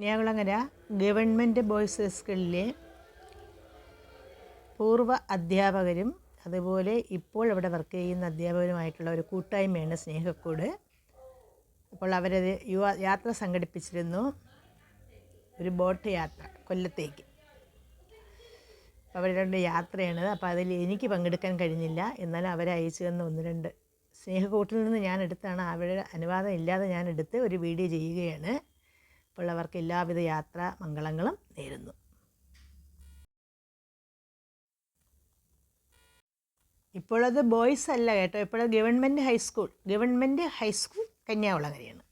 Kanyakulangara government boys സ്കൂളിലെ പൂർവ അധ്യാപകരും അതുപോലെ ഇപ്പോൾ അവിടെ വർക്ക് ചെയ്യുന്ന അധ്യാപകരുമായിട്ടുള്ള ഒരു കൂട്ടായ്മയാണ് സ്നേഹക്കൂട്. അപ്പോൾ അവരത് യുവ യാത്ര സംഘടിപ്പിച്ചിരുന്നു. ഒരു ബോട്ട് യാത്ര കൊല്ലത്തേക്ക്. അവരുടെ യാത്രയാണ്. അപ്പോൾ അതിൽ എനിക്ക് പങ്കെടുക്കാൻ കഴിഞ്ഞില്ല. അവരെ അയച്ചു തന്ന ഒന്ന് രണ്ട്. സ്നേഹക്കൂട്ടിൽ നിന്ന് ഞാൻ എടുത്താണ്. അവരുടെ അനുവാദം ഇല്ലാതെ ഞാൻ എടുത്ത് ഒരു വീഡിയോ ചെയ്യുകയാണ്. അപ്പോൾ എല്ലാവിധ യാത്രാ മംഗളങ്ങളും നേരുന്നു. ഇപ്പോഴത് ബോയ്സ് അല്ല കേട്ടോ. ഇപ്പോഴത് government high school government high school കന്യാകുളങ്ങരയാണ്.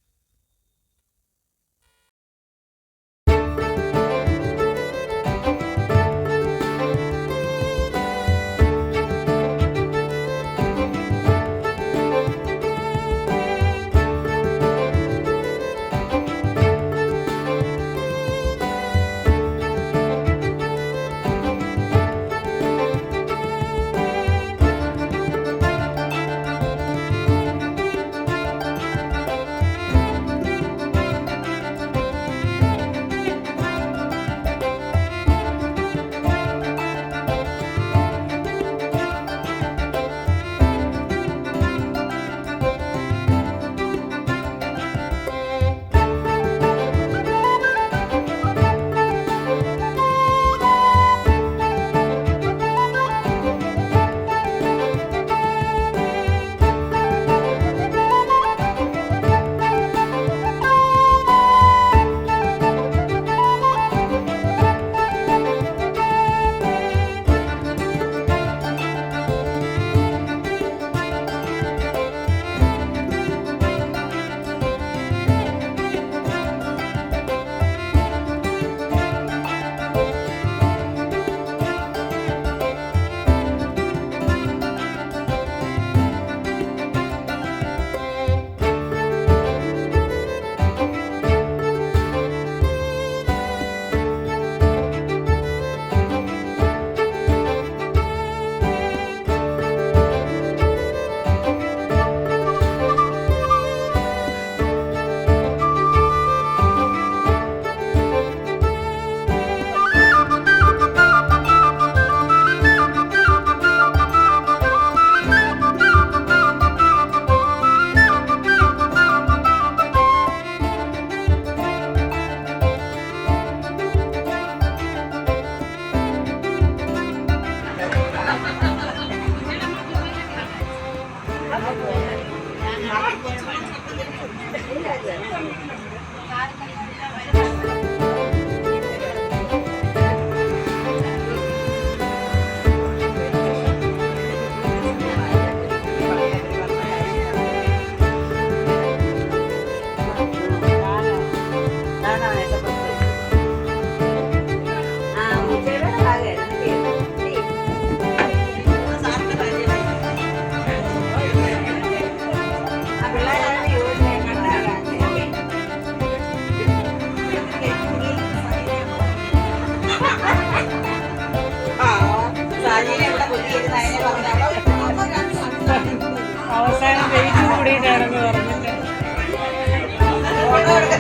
cara, tá ligado?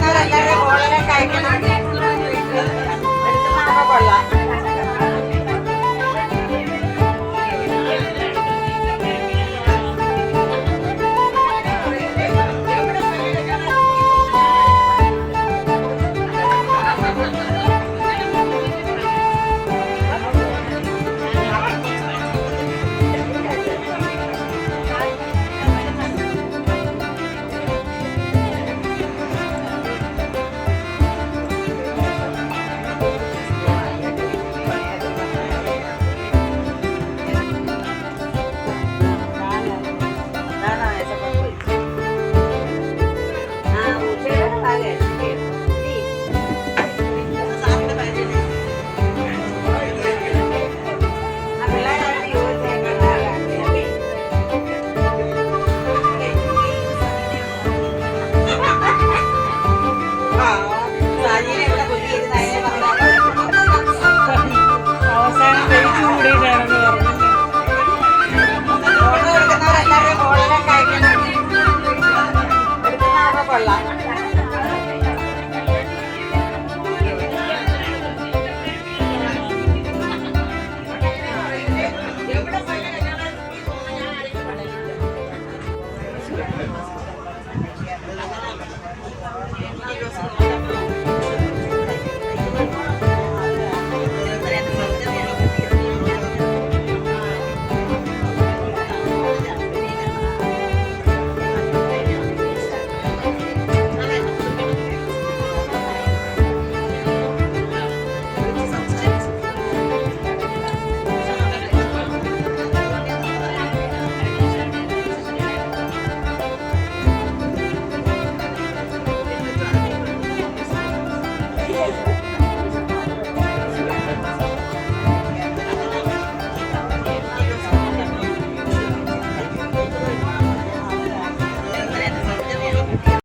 que no la. Planet. gracias.